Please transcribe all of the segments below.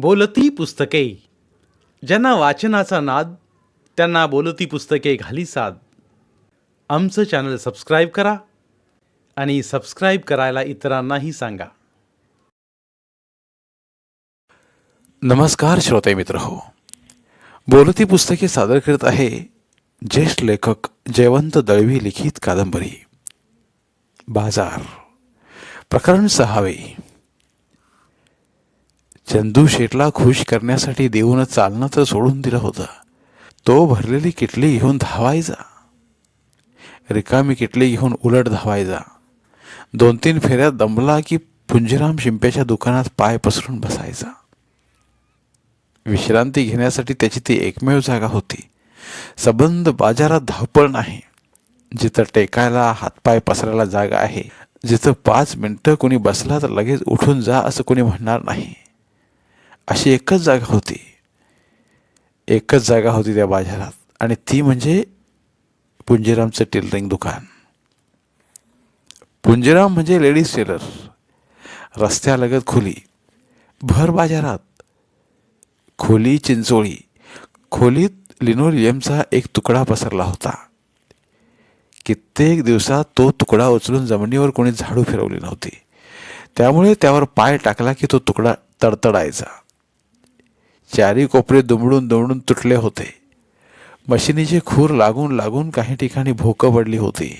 बोलती पुस्तके. ज्यांना वाचनाचा नाद त्यांना बोलती पुस्तके घाली साद. आमचं चॅनल सबस्क्राईब करा आणि सबस्क्राईब करायला इतरांनाही सांगा. नमस्कार श्रोते मित्र हो बोलती पुस्तके सादर करत आहे ज्येष्ठ लेखक जयवंत दळवी लिखित कादंबरी. बाजार. प्रकरण सहावे. चंदू शेटला खुश करण्यासाठी देऊन चालणं तर सोडून दिलं होतं. तो भरलेली किटली घेऊन धावायचा. रिकामी किटली घेऊन उलट धावायचा. दोन तीन फेऱ्यात दमला की पुंजीराम शिंप्याच्या दुकानात पाय पसरून बसायचा. विश्रांती घेण्यासाठी त्याची ती एकमेव जागा होती. सबंध बाजारात धावपळ नाही. जिथं टेकायला हातपाय पसरायला जागा आहे. जिथं पाच मिनटं कोणी बसला तर लगेच उठून जा असं कोणी म्हणणार नाही. अशी एकच जागा होती. एकच जागा होती त्या बाजारात. आणि ती म्हणजे पुंजीरामचं टेलरिंग दुकान. पुंजीराम म्हणजे लेडीज टेलर. रस्त्यालगत खोली. भर बाजारात. खोली चिंचोळी. खोलीत लिनोलियमचा एक तुकडा पसरला होता. कित्येक दिवसात तो तुकडा उचलून जमिनीवर कोणी झाडू फिरवली नव्हती. त्यामुळे त्यावर पाय टाकला की तो तुकडा तडतडायचा. चारी कोपरे दुमडून दुमडून तुटले होते. मशिनीचे खूर लागून लागून काही ठिकाणी भोकं पडली होती.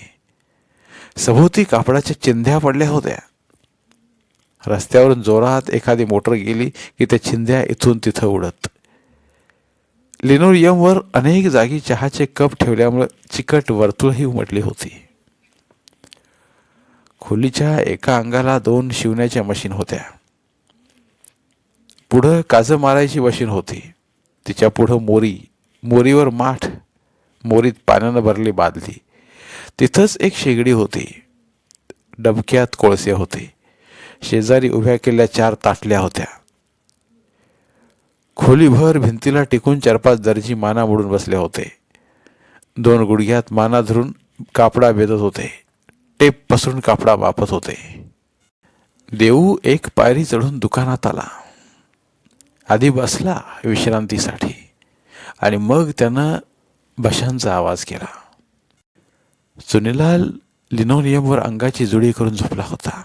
सभोवती कापडाच्या चिंध्या पडल्या होत्या. रस्त्यावरून जोरात एखादी मोटर गेली की त्या चिंध्या इथून तिथं उडत. लिनोरियमवर अनेक जागी चहाचे कप ठेवल्यामुळे चिकट वर्तुळही उमटली होती. खोलीच्या एका अंगाला दोन शिवण्याच्या मशीन होत्या. पुढं काजं मारायची मशीन होती. तिच्या पुढं मोरी मोरीवर माठ मोरीत पाण्यानं भरली बादली. तिथंच एक शेगडी होती. डबक्यात कोळसे होते. शेजारी उभ्या केल्या चार ताटल्या होत्या. खोलीभर भिंतीला टिकून चार पाच दर्जी माना मोडून बसले होते. दोन गुडघ्यात माना धरून कापडा बेदत होते. टेप पसरून कापडा वापत होते. देऊ एक पायरी चढून दुकानात आला. आधी बसला विश्रांतीसाठी. आणि मग त्यानं बशांचा आवाज केला. सुनीलाल लिनोनियमवर अंगाची जुडी करून झोपला होता.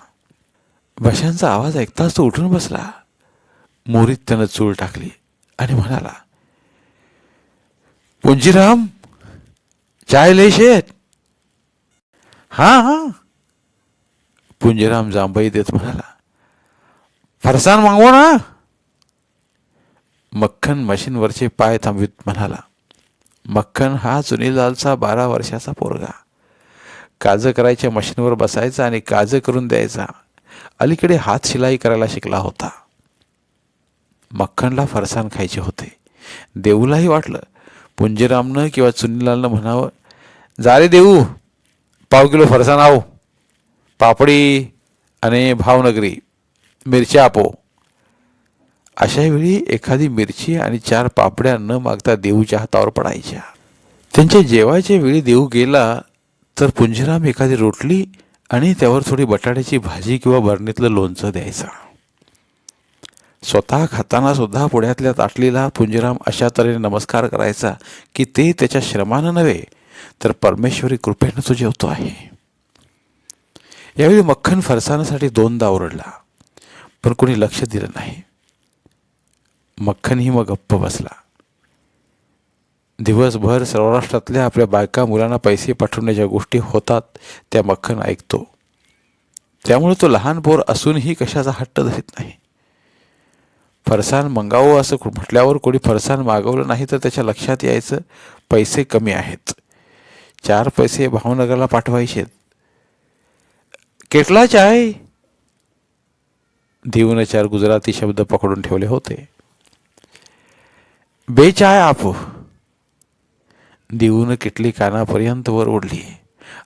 बशांचा आवाज ऐकताच तो उठून बसला. मोरीत त्यानं चूळ टाकली आणि म्हणाला पुंजीराम चाय लय शेत हा हा. पुंजीराम जांभई देत म्हणाला फरसान मागवो ना. मक्खन मशीनवरचे पाय थांबवीत म्हणाला. मक्खन हा चुनीलालचा बारा वर्षाचा पोरगा. काजं करायच्या मशीनवर बसायचा आणि काजं करून द्यायचा. अलीकडे हात शिलाई करायला शिकला होता. मक्खनला फरसाण खायचे होते. देऊलाही वाटलं. पुंजीरामनं किंवा चुनीलालनं म्हणावं जा रे देऊ पाव किलो फरसाण आहो. पापडी आणि भावनगरी मिरच्या आपो अशा वेळी एखादी मिरची आणि चार पापड्या न मागता देऊच्या हातावर पडायच्या. त्यांच्या जेवायच्या वेळी देऊ गेला तर पुंजीराम एखादी रोटली आणि त्यावर थोडी बटाट्याची भाजी किंवा बरणीतलं लोणचं द्यायचा. स्वतः खाताना सुद्धा पुढ्यातल्या ताटलीला पुंजीराम अशा तऱ्हेने नमस्कार करायचा की ते त्याच्या श्रमानं नव्हे तर परमेश्वरी कृपेनं तो जेवतो आहे. यावेळी मक्खन फरसाणासाठी दोनदा ओरडला पण कोणी लक्ष दिलं नाही. मक्खनही मग गप्प बसला. दिवसभर सौराष्ट्रातल्या आपल्या बायका मुलांना पैसे पाठवण्याच्या गोष्टी होतात त्या मक्खन ऐकतो. त्यामुळे तो लहान पोर असूनही कशाचा हट्ट धरीत नाही. फरसाण मंगावं असं म्हटल्यावर कोणी फरसाण मागवलं नाही तर त्याच्या लक्षात यायचं पैसे कमी आहेत. चार पैसे भावनगरला पाठवायचेत. केटला चाय देऊन चार गुजराती शब्द पकडून ठेवले होते. बेचाय आप. देऊन किटली कानापर्यंत वर ओढली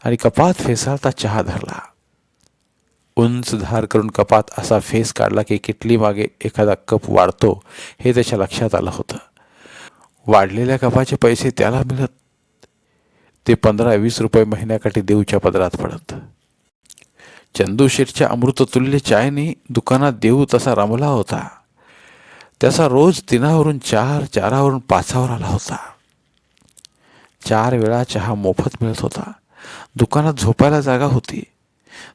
आणि कपात फेसाळता चहा धरला. उंच धार करून कपात असा फेस काढला की किटली मागे एखादा कप वाढतो हे त्याच्या लक्षात आलं होतं. वाढलेल्या कपाचे पैसे त्याला मिळत. ते पंधरा वीस रुपये महिन्याकाठी देऊच्या पदरात पडत. चंदू शेठच्या अमृततुल्य चायने दुकानात देऊ तसा रमला होता. त्याचा रोज तिनावरून चार चारावरून पाचावर आला होता. चार वेळा चहा मोफत मिळत होता. दुकानात झोपायला जागा होती.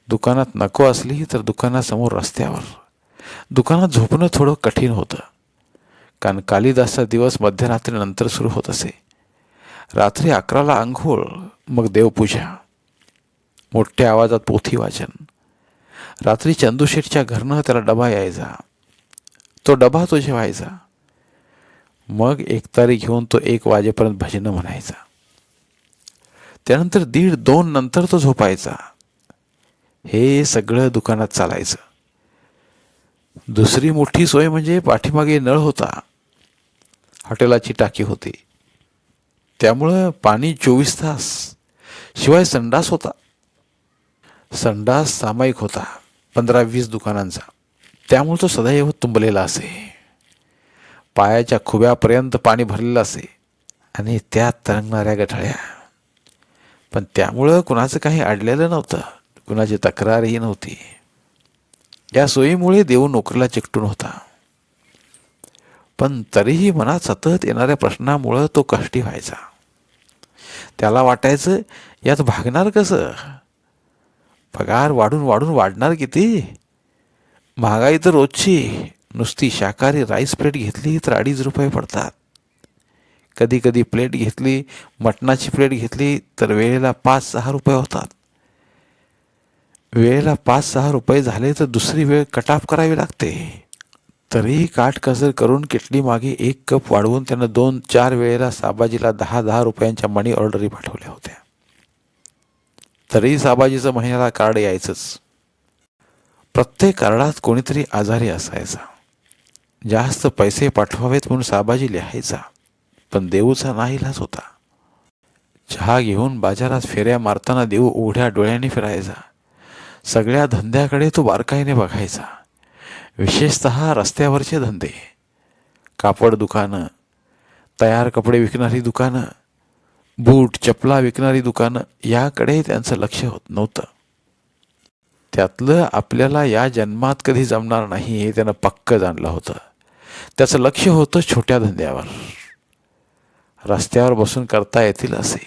दुकानात नको असली तर दुकानासमोर रस्त्यावर. दुकानात झोपणं थोडं कठीण होतं. कारण कालिदासचा दिवस मध्यरात्रीनंतर सुरू होत असे. रात्री अकराला आंघोळ मग देवपूजा. मोठ्या आवाजात पोथी वाचन. रात्री चंदूशेठच्या घरनं त्याला डबा यायचा. तो डबा तो जेवायचा मग एक तारी घेऊन तो एक वाजेपर्यंत भजनं म्हणायचा. त्यानंतर दीड दोन नंतर तो झोपायचा. हे सगळं दुकानात चालायचं. दुसरी मोठी सोय म्हणजे पाठीमागे नळ होता. हॉटेलाची टाकी होती. त्यामुळं पाणी चोवीस तास. शिवाय संडास होता. संडास सामायिक होता. पंधरा वीस दुकानांचा. त्यामुळे तो सदैव तुंबलेला असे. पायाच्या खुब्यापर्यंत पाणी भरलेलं असे आणि त्यात तरंगणाऱ्या गठाळ्या. पण त्यामुळं कुणाचं काही अडलेलं नव्हतं. कुणाची तक्रारही नव्हती. या सोयीमुळे देव नोकरीला चिकटून होता. पण तरीही मनात सतत येणाऱ्या प्रश्नामुळं तो कष्टी व्हायचा. त्याला वाटायचं यात भागणार कसं? पगार वाढून वाढून वाढणार किती? महागाई तर रोजची. नुसती शाकाहारी राईस प्लेट घेतली तर अडीच रुपये पडतात. कधी कधी प्लेट घेतली मटणाची प्लेट घेतली तर वेळेला पाच सहा रुपये होतात. वेळेला पाच सहा रुपये झाले तर दुसरी वेळ कटाप करावी लागते. तरीही काटकसर करून किटली मागे एक कप वाढवून त्यानं दोन चार वेळेला साबाजीला दहा दहा रुपयांच्या मनी ऑर्डरी पाठवल्या होत्या. तरीही साबाजीचं महिन्याला कार्ड यायचंच. प्रत्येक कार्डात कोणीतरी आजारी असायचा. जास्त पैसे पाठवावेत म्हणून साबाजी लिहायचा पण देऊचा नाहीलाच होता. चहा घेऊन बाजारात फेऱ्या मारताना देऊ उघड्या डोळ्यांनी फिरायचा. सगळ्या धंद्याकडे तो बारकाईने बघायचा. विशेषत रस्त्यावरचे धंदे. कापड दुकानं तयार कपडे विकणारी दुकानं बूट चपला विकणारी दुकानं याकडे त्यांचं लक्ष होत नव्हतं. त्यातलं आपल्याला या जन्मात कधी जमणार नाही हे त्यानं पक्क जाणलं होतं. त्याचं लक्ष होतं छोट्या धंद्यावर. रस्त्यावर बसून करता येतील असे.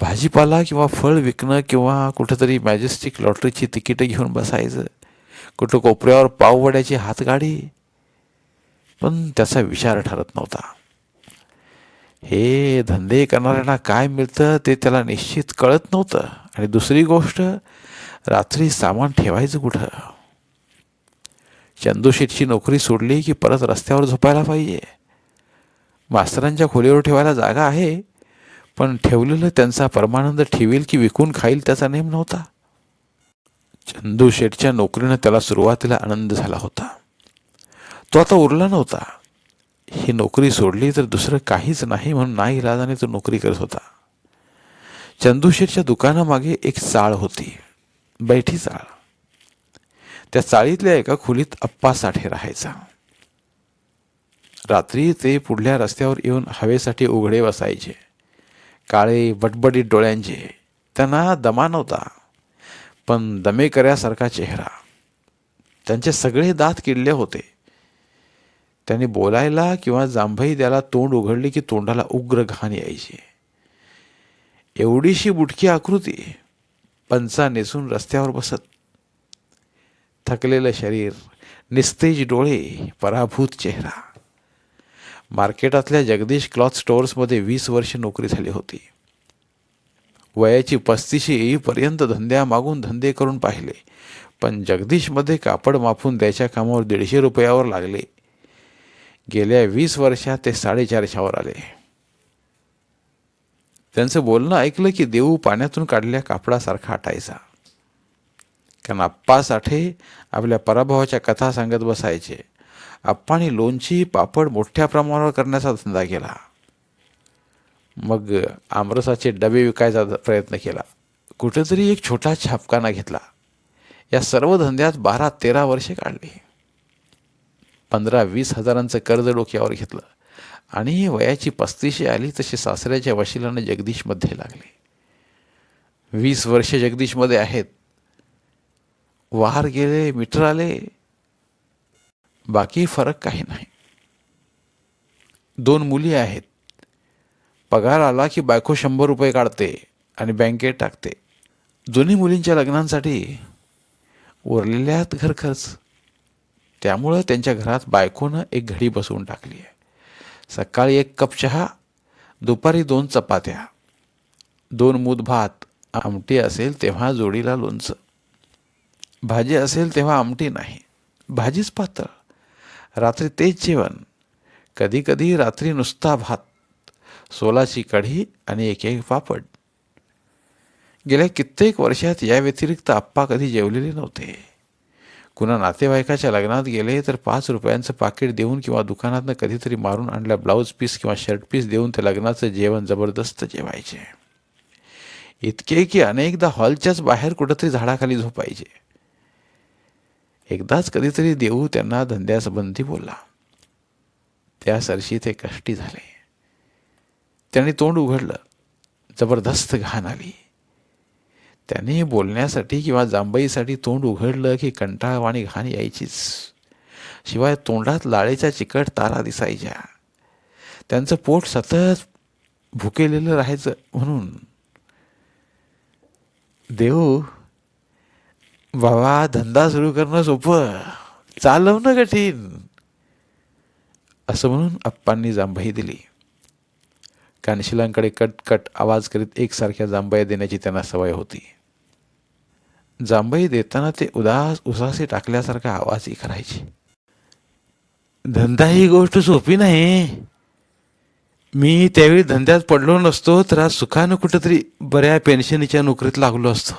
भाजीपाला किंवा फळ विकणं किंवा कुठंतरी मॅजेस्टिक लॉटरीची तिकीटं घेऊन बसायचं. कुठं कोपऱ्यावर पाववड्याची हातगाडी. पण त्याचा विचार ठरत नव्हता. हे धंदे करणाऱ्यांना काय मिळतं ते त्याला निश्चित कळत नव्हतं. आणि दुसरी गोष्ट रात्री सामान ठेवायचं कुठं? चंदूशेठची नोकरी सोडली की परत रस्त्यावर झोपायला पाहिजे. मास्तरांच्या खोलीवर ठेवायला जागा आहे पण ठेवलेलं त्यांचा परमानंद ठेवील की विकून खाईल त्याचा नेम नव्हता. चंदू शेठच्या नोकरीनं त्याला सुरुवातीला आनंद झाला होता. तो आता उरला नव्हता. ही नोकरी सोडली तर दुसरं काहीच नाही म्हणून नाही इलाजाने तो नोकरी करत होता. चंदूशेठच्या दुकानामागे एक चाळ होती. बैठी चाळ त्या चाळीतल्या एका खोलीत अप्पा साठे राहायचा. रात्री ते पुढल्या रस्त्यावर येऊन हवेसाठी उघडे बसायचे. काळे बटबडीत डोळ्यांचे. त्यांना दमा नव्हता पण दमेकऱ्यासारखा चेहरा. त्यांचे सगळे दात किडले होते. त्यांनी बोलायला किंवा जांभई द्याला तोंड उघडले की तोंडाला उग्र घाण यायची. एवढीशी बुटकी आकृती पंचा नेसून रस्त्यावर बसत. थकलेलं शरीर निस्तेज डोळे पराभूत चेहरा. मार्केटातल्या जगदीश क्लॉथ स्टोअर्समध्ये वीस वर्ष नोकरी झाली होती. वयाची पस्तीशी येईपर्यंत धंद्या मागून धंदे करून पाहिले. पण जगदीशमध्ये कापड मापून द्यायच्या कामावर दीडशे रुपयावर लागले. गेल्या वीस वर्षात ते साडेचारशावर आले. त्यांचं बोलणं ऐकलं की देऊ पाण्यातून काढलेल्या कापडासारखा आटायचा कारण आप्पा साठे आपल्या पराभवाच्या कथा सांगत बसायचे. आप्पाने लोणची पापड मोठ्या प्रमाणावर करण्याचा धंदा केला. मग आमरसाचे डबे विकायचा प्रयत्न केला. कुठेतरी एक छोटा छापखाना घेतला. या सर्व धंद्यात बारा तेरा वर्षे काढली. पंधरा वीस हजारांचं कर्ज डोक्यावर घेतलं. आणि वयाची पस्तीशी आली तशी सासऱ्याच्या वशिलानं जगदीशमध्ये लागले. वीस वर्ष जगदीशमध्ये आहेत. वार गेले मीटर आले. बाकी फरक काही नाही. दोन मुली आहेत. पगार आला की बायको शंभर रुपये काढते आणि बँकेत टाकते. दोन्ही मुलींच्या लग्नांसाठी उरलेल्यात घर खर्च. त्यामुळं त्यांच्या घरात बायकोनं एक घडी बसवून टाकली आहे. सकाळी एक कप चहा दुपारी दोन चपात्या. दोन मूद भात आमटी असेल तेव्हा जोडीला लोणचं. भाजी असेल तेव्हा आमटी नाही. भाजीच पातळ. रात्री तेच जेवण. कधी कधी रात्री नुसता भात. सोलाची कढी आणि एक एक पापड. गेल्या कित्येक वर्षात या व्यतिरिक्त आप्पा कधी जेवलेले नव्हते. कुणा नातेवाईकाच्या लग्नात गेले तर पाच रुपयांचं पाकिट देऊन किंवा दुकानातनं कधीतरी मारून आणल्या ब्लाऊज पीस किंवा शर्ट पीस देऊन ते लग्नाचं जेवण जबरदस्त जेवायचे. इतके की अनेकदा हॉलच्याच बाहेर कुठंतरी झाडाखाली झोपायचे. एकदाच कधीतरी देऊ त्यांना धंद्यासंबंधी बोलला. त्या सरशी ते कष्टी झाले. त्यांनी तोंड उघडलं. जबरदस्त घाण आली. त्याने बोलण्यासाठी किंवा जांभईसाठी तोंड उघडलं की कंटाळवाणी घाण यायचीच. शिवाय तोंडात लाळेच्या चिकट तारा दिसायच्या. त्यांचं पोट सतत भुकेलेलं राहायचं म्हणून. देऊ बाबा धंदा सुरू करणं सोपं. चालवणं कठीण. असं म्हणून अप्पांनी जांभई दिली. कानशिलांकडे कटकट आवाज करीत एकसारख्या जांभया देण्याची त्यांना सवय होती. जांभई देताना ते उदास उसासी टाकल्यासारखा आवाजही करायचे धंदा ही गोष्ट सोपी नाही. मी त्यावेळी धंद्यात पडलो नसतो तर आज सुखानं कुठंतरी बऱ्या पेन्शनीच्या नोकरीत लागलो असतो.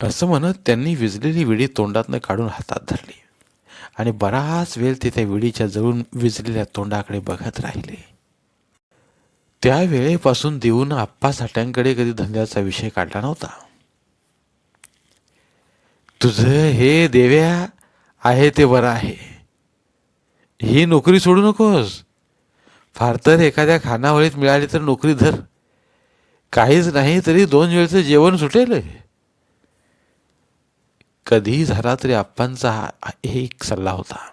असं म्हणत त्यांनी विजलेली विडी तोंडातनं काढून हातात धरली आणि बराच वेळ ते त्या विडीच्या जवळून विजलेल्या तोंडाकडे बघत राहिले. त्या वेळेपासून देऊन आप्पा साठ्यांकडे कधी धंद्याचा विषय काढला नव्हता. तुझं हे देव्या आहे ते बरं आहे. ही नोकरी सोडू नकोस. फार तर एखाद्या खानावळीत मिळाली तर नोकरी धर. काहीच नाही तरी दोन वेळचं जेवण सुटेल. कधी झाला तरी आप्पांचा हा एक सल्ला होता.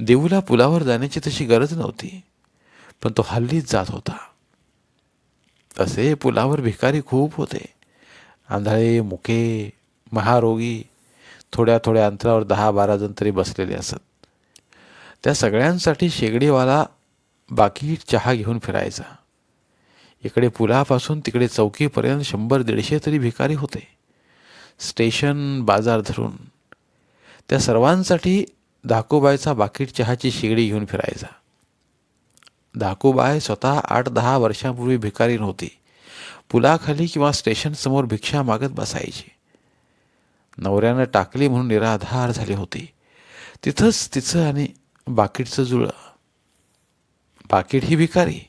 देऊला पुलावर जाण्याची तशी गरज नव्हती पण तो हल्लीच जात होता. तसे पुलावर भिकारी खूप होते. आंधळे मुके महारोगी थोड्या थोड्या अंतरावर दहा बारा जण तरी बसलेले असत. त्या सगळ्यांसाठी शेगडीवाला बाकी चहा घेऊन फिरायचा. इकडे पुलापासून तिकडे चौकीपर्यंत शंभर दीडशे तरी भिकारी होते. स्टेशन बाजार धरून. त्या सर्वांसाठी धाकूबाईचा बाकीट चहाची शेगडी घेऊन फिरायचा. धाकूबाई स्वतः आठ दहा वर्षांपूर्वी भिकारी नव्हती. पुलाखाली किंवा स्टेशनसमोर भिक्षा मागत बसायची. नवऱ्यानं टाकली म्हणून निराधार झाली होती. तिथंच तिचं आणि बाकीटचं जुळं बाकीट ही भिकारी.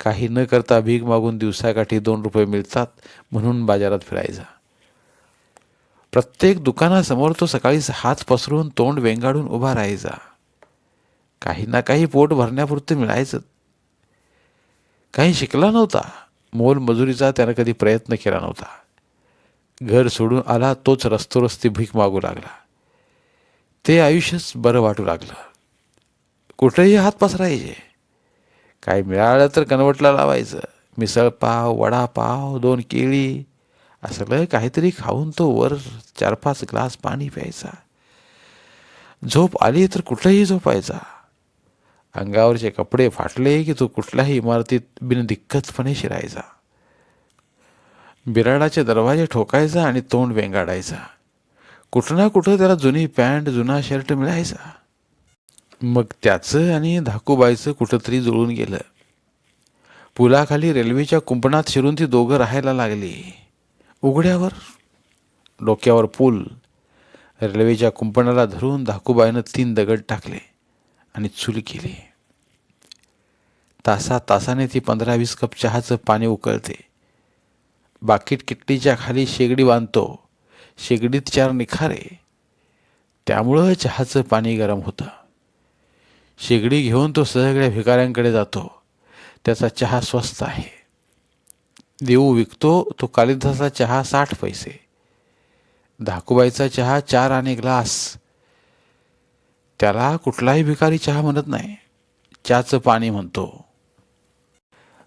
काही न करता भीक मागून दिवसाकाठी दोन रुपये मिळतात म्हणून बाजारात फिरायचा. प्रत्येक दुकानासमोर तो सकाळी हात पसरून तोंड वेंगाडून उभा राहायचा. काही ना काही पोट भरण्यापुरतं मिळायचं. काही शिकला नव्हता. मोल मजुरीचा त्यानं कधी प्रयत्न केला नव्हता. घर सोडून आला तोच रस्तोरस्ती भीक मागू लागला. ते आयुष्यच बरं वाटू लागलं. कुठेही हात पसरायचे काय मिळालं तर कनवटला लावायचं. मिसळपाव वडापाव दोन केळी असलं काहीतरी खाऊन तो वर चार पाच ग्लास पाणी प्यायचा. झोप आली तर कुठंही झोपायचा. अंगावरचे कपडे फाटले की तो कुठल्याही इमारतीत बिनदिक्कतपणे शिरायचा. बिराडाचे दरवाजे ठोकायचा आणि तोंड वेंगाडायचा. कुठं ना कुठं त्याला जुनी पॅन्ट जुना शर्ट मिळायचा. मग त्याचं आणि धाकूबाईचं कुठंतरी जुळून गेलं. पुलाखाली रेल्वेच्या कुंपणात शिरून ती दोघं राहायला लागली. उघड्यावर डोक्यावर पूल. रेल्वेच्या कुंपणाला धरून धाकूबाईनं तीन दगड टाकले आणि चूल केली. तासा तासाने ती पंधरा वीस कप चहाचं पाणी उकळते. बाकीट किटलीच्या खाली शेगडी बांधतो. शेगडीत चार निखारे. त्यामुळं चहाचं पाणी गरम होतं. शेगडी घेऊन तो सगळ्या भिकाऱ्यांकडे जातो. त्याचा चहा स्वस्त आहे. देऊ विकतो तो कालिदासाचा चहा साठ पैसे. धाकूबाईचा चहा चार आणि ग्लास. त्याला कुठलाही भिकारी चहा म्हणत नाही. चहाचं पाणी म्हणतो.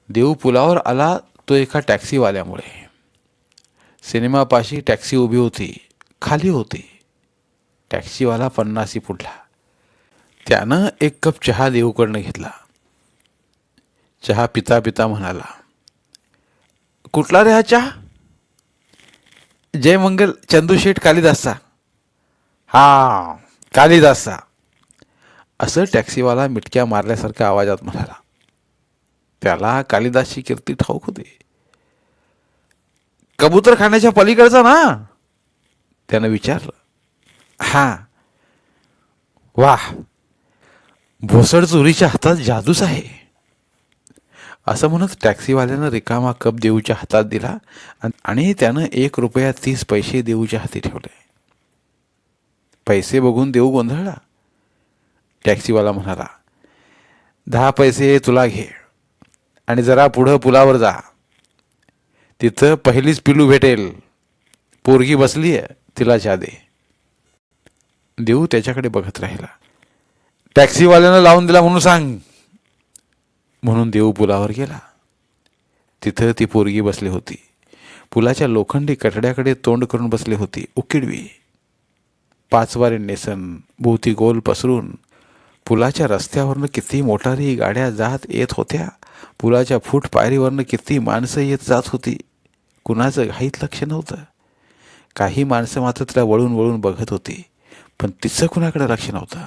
देऊ पुलावर आला तो एका टॅक्सीवाल्यामुळे. सिनेमापाशी टॅक्सी उभी होती. खाली होती. टॅक्सीवाला पन्नासी फुटला त्यानं एक कप चहा देऊकडनं घेतला. चहा पिता पिता म्हणाला कुठला रे हा चहा? जय मंगल चंदूशेठ कालिदासचा. हा कालिदासचा. असं टॅक्सीवाला मिटक्या मारल्यासारख्या आवाजात म्हणाला. त्याला कालिदासची कीर्ती ठाऊक होती. कबूतर खाण्याच्या पलीकडचा ना? त्यानं विचारलं. हा. वाह भोसड चोरीच्या हातात जादूच आहे. असं म्हणत टॅक्सीवाल्यानं रिकामा कप देऊच्या हातात दिला आणि त्यानं एक रुपया तीस पैसे देऊच्या हाती ठेवले. पैसे बघून देऊ गोंधळला. टॅक्सीवाला म्हणाला दहा पैसे तुला घे आणि जरा पुढं पुलावर जा. तिथं पहिलीच पिलू भेटेल. पोरगी बसली आहे तिला चहा दे देऊ त्याच्याकडे बघत राहिला. टॅक्सीवाल्यानं लावून दिला म्हणून सांग. म्हणून देऊ पुलावर गेला. तिथं ती पोरगी बसली होती. पुलाच्या लोखंडी कठड्याकडे तोंड करून बसली होती. उकिडवी. पाचवारे नेसन भोवती गोल पसरून. पुलाच्या रस्त्यावरनं किती मोटारी गाड्या जात येत होत्या. पुलाच्या फूट पायरीवरनं किती माणसं येत जात होती. कुणाचं? घाईत लक्ष नव्हतं. काही माणसं मात्र तिला वळून वळून बघत होती पण तिचं कुणाकडे लक्ष नव्हतं.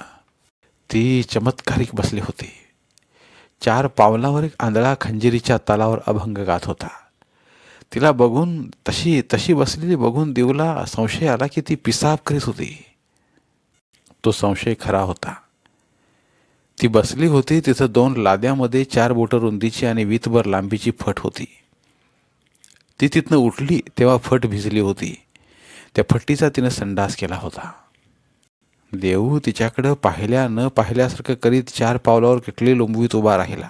ती चमत्कारिक बसली होती. चार पावलावर एक आंधळा खंजिरीच्या तालावर अभंग गात होता. तिला बघून तशी तशी बसलेली बघून देऊला संशय आला की ती पिसाब करीत होती. तो संशय खरा होता. ती बसली होती तिथं दोन लाद्यामध्ये चार बोटं रुंदीची आणि वीतभर लांबीची फट होती. ती तिथनं उठली तेव्हा फट भिजली होती. त्या फट्टीचा तिनं संडास केला होता. देऊ तिच्याकडं पाहिल्या न पाहिल्यासारखं करीत चार पावलावर किटली लोंबवीत उभा राहिला.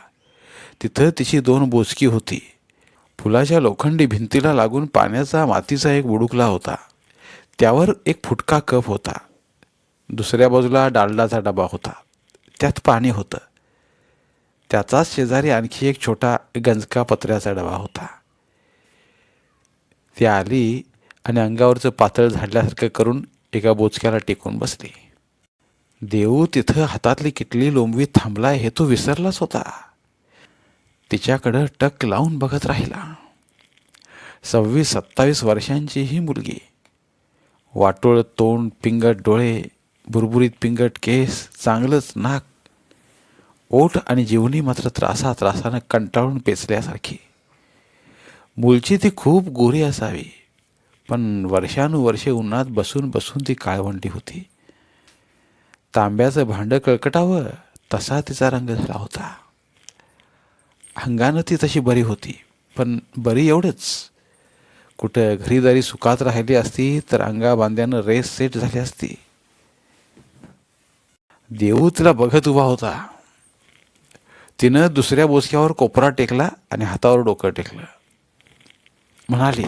तिथं तिची दोन बोचकी होती. फुलाच्या लोखंडी भिंतीला लागून पाण्याचा मातीचा एक बुडुकला होता. त्यावर एक फुटका कप होता. दुसऱ्या बाजूला डालडाचा डबा होता. त्यात पाणी होतं. त्याचाच शेजारी आणखी एक छोटा गंजका पत्र्याचा डबा होता. ती आली आणि अंगावरचं पातळ झाडल्यासारखं करून एका बोचक्याला टेकून बसली. देऊ तिथं हातातली किटली लोंबवीत थांबलाय हे तो विसरलाच होता. तिच्याकडं टक लावून बघत राहिला. सव्वीस सत्तावीस वर्षांची ही मुलगी. वाटोळ तोंड पिंगट डोळे बुरबुरीत पिंगट केस चांगलंच नाक. ओठ आणि जीवनी मात्र त्रासा त्रासानं कंटाळून पेचल्यासारखी. मूलची ती खूप गोरी असावी. पण वर्षानुवर्षे उन्हात बसून बसून ती काळवंटी होती. तांब्याचं भांडं कळकटावं तसा तिचा रंग झाला होता. अंगानं ती तशी बरी होती पण बरी एवढंच. कुठं घरीदारी सुखात राहिली असती तर अंगा बांध्यानं रेस सेट झाली असती. देऊ तिला बघत उभा होता. तिनं दुसऱ्या बोचक्यावर कोपरा टेकला आणि हातावर डोकं टेकलं. म्हणाली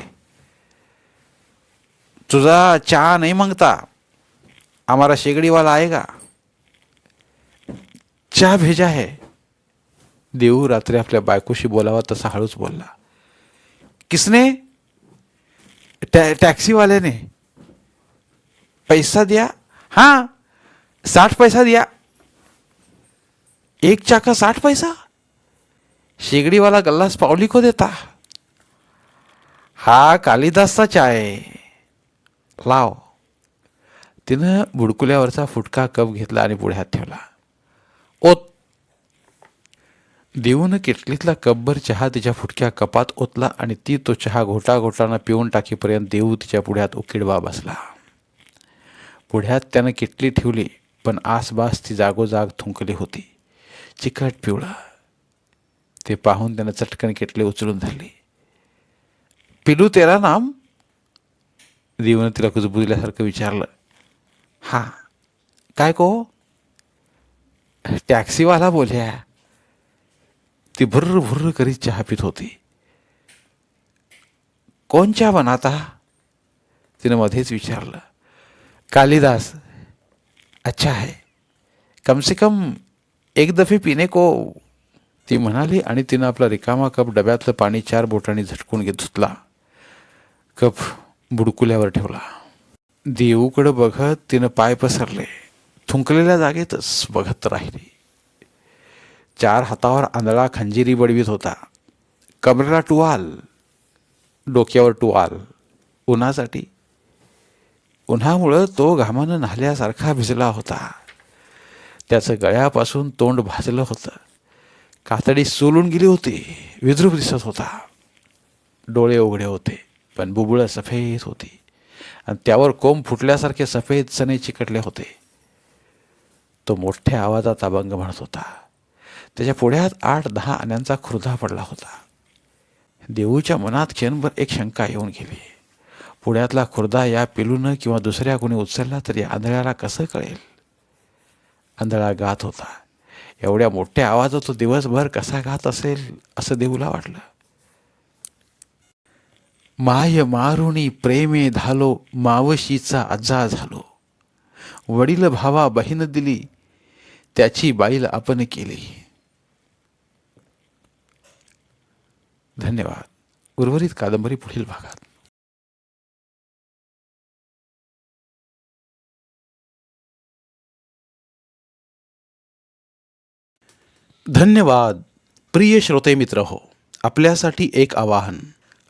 तुझा चहा नाही मागता हमारा शेगडीवाला आएगा चहा भेजा है. देऊ रात्री आपल्या बायकोशी बोलावा तसा हळूच बोलला किसने? टॅ टॅक्सीवाल्याने. पैसा दिया. हा साठ पैसा दिया. एक चाका साठ पैसा? शेगडीवाला गल्लास पावली को देता. हा कालिदासचा आहे. लाव. तिनं बुडकुल्यावरचा फुटका कप घेतला आणि पुढे हात ठेवला. ओत. देऊन किटलीतला कपभर चहा तिच्या फुटक्या कपात ओतला आणि ती तो चहा घोटा घोटानं पिऊन टाकीपर्यंत देऊ तिच्या पुढ्यात उकिडवा बसला. पुढ्यात त्यानं किटली ठेवली पण आसपास ती जागोजाग थुंकली होती. चिकट पिवळा. ते पाहून त्यानं चटकन किटली उचलून धरली. पिलू तेरा नाम देवनं तिला कुजबुजल्यासारखं विचारलं. हां काय को? टॅक्सीवाला बोल्या ती भुर्र भुर्र करीत चहा पित होती. कोण चहा बनाता तिनं मध्येच विचारलं. कालिदास अच्छा है. कम से कम एक दफे पिणे को ती म्हणाली आणि तिनं आपला रिकामा कप डब्यातलं पाणी चार बोटांनी झटकून घेत धुतला. कप बुडकुल्यावर ठेवला. देऊकडं बघत तिनं पाय पसरले. थुंकलेल्या जागेतच बघत राहिली. चार हातावर आंधळा खंजिरी बडवीत होता. कमरेला टुवाल. डोक्यावर टुवाल. उन्हासाठी. उन्हामुळं तो घामानं न्हाल्यासारखा भिजला होता. त्याचं गळ्यापासून तोंड भाजलं होतं. कातडी सोलून गेली होती. विद्रूप दिसत होता. डोळे उघडे होते. पण बुबुळं सफेद होती. आणि त्यावर कोंब फुटल्यासारखे सफेद चणे चिकटले होते. तो मोठ्या आवाजात अभंग म्हणत होता. त्याच्या पुढ्यात आठ दहा आण्यांचा खुर्दा पडला होता. देऊच्या मनात क्षणभर एक शंका येऊन गेली. पुण्यातला खुर्दा या पिलूनं किंवा दुसऱ्या कोणी उचलला तरी आंधळ्याला कसं कळेल? आंधळा गात होता. एवढ्या मोठ्या आवाजात तो दिवसभर कसा गात असेल असं देऊला वाटलं. माय मारुणी प्रेमे धालो मावशीचा आजा झालो. वडील भावा बहीण दिली त्याची बाईल आपण केली. धन्यवाद. उर्वरित कादंबरी पुढील भागात. धन्यवाद. प्रिय श्रोते मित्र हो आपल्यासाठी एक आवाहन.